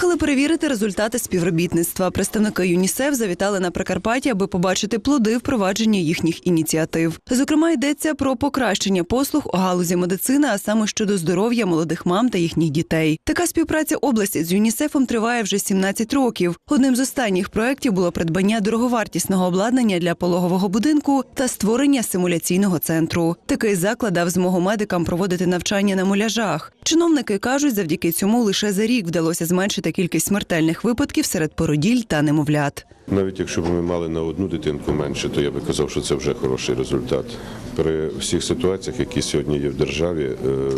Приїхали перевірити результати співробітництва. Представники ЮНІСЕФ завітали на Прикарпаття, аби побачити плоди впровадження їхніх ініціатив. Зокрема, йдеться про покращення послуг у галузі медицини, а саме щодо здоров'я молодих мам та їхніх дітей. Така співпраця області з ЮНІСЕФом триває вже 17 років. Одним з останніх проєктів було придбання дороговартісного обладнання для пологового будинку та створення симуляційного центру. Такий заклад дав змогу медикам проводити навчання на муляжах. Чиновники кажуть, завдяки цьому лише за рік вдалося зменшити кількість смертельних випадків серед породіль та немовлят. Навіть якщо б ми мали на одну дитинку менше, то я би казав, що це вже хороший результат. При всіх ситуаціях, які сьогодні є в державі, е,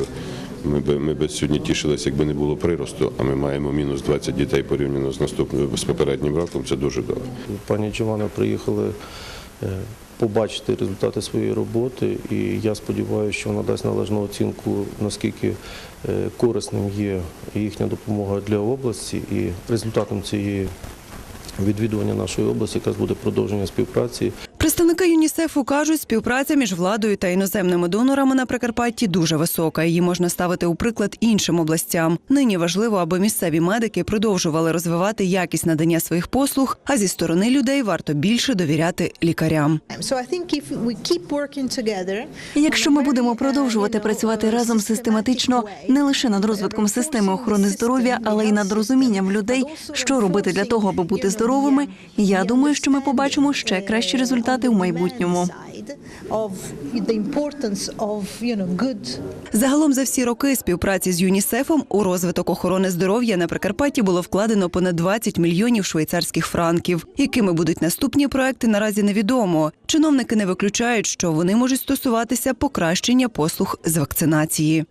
ми би ми би сьогодні тішилися, якби не було приросту, а ми маємо мінус 20 дітей порівняно з наступним з попереднім роком. Це дуже добре. Пані Джована приїхали е, побачити результати своєї роботи, і я сподіваюся, що вона дасть належну оцінку, наскільки е, корисним є їхня допомога для області, і результатом цієї відвідування нашої області якраз буде продовження співпраці. Представники ЮНІСЕФу кажуть, співпраця між владою та іноземними донорами на Прикарпатті дуже висока. Її можна ставити у приклад іншим областям. Нині важливо, аби місцеві медики продовжували розвивати якість надання своїх послуг. А зі сторони людей варто більше довіряти лікарям. Якщо ми будемо продовжувати працювати разом систематично, не лише над розвитком системи охорони здоров'я, але й над розумінням людей, що робити для того, аби бути здоровими, я думаю, що ми побачимо ще кращі результати в майбутньому. Загалом за всі роки співпраці з ЮНІСЕФом у розвиток охорони здоров'я на Прикарпатті було вкладено понад 20 мільйонів швейцарських франків. Якими будуть наступні проекти, наразі невідомо. Чиновники не виключають, що вони можуть стосуватися покращення послуг з вакцинації.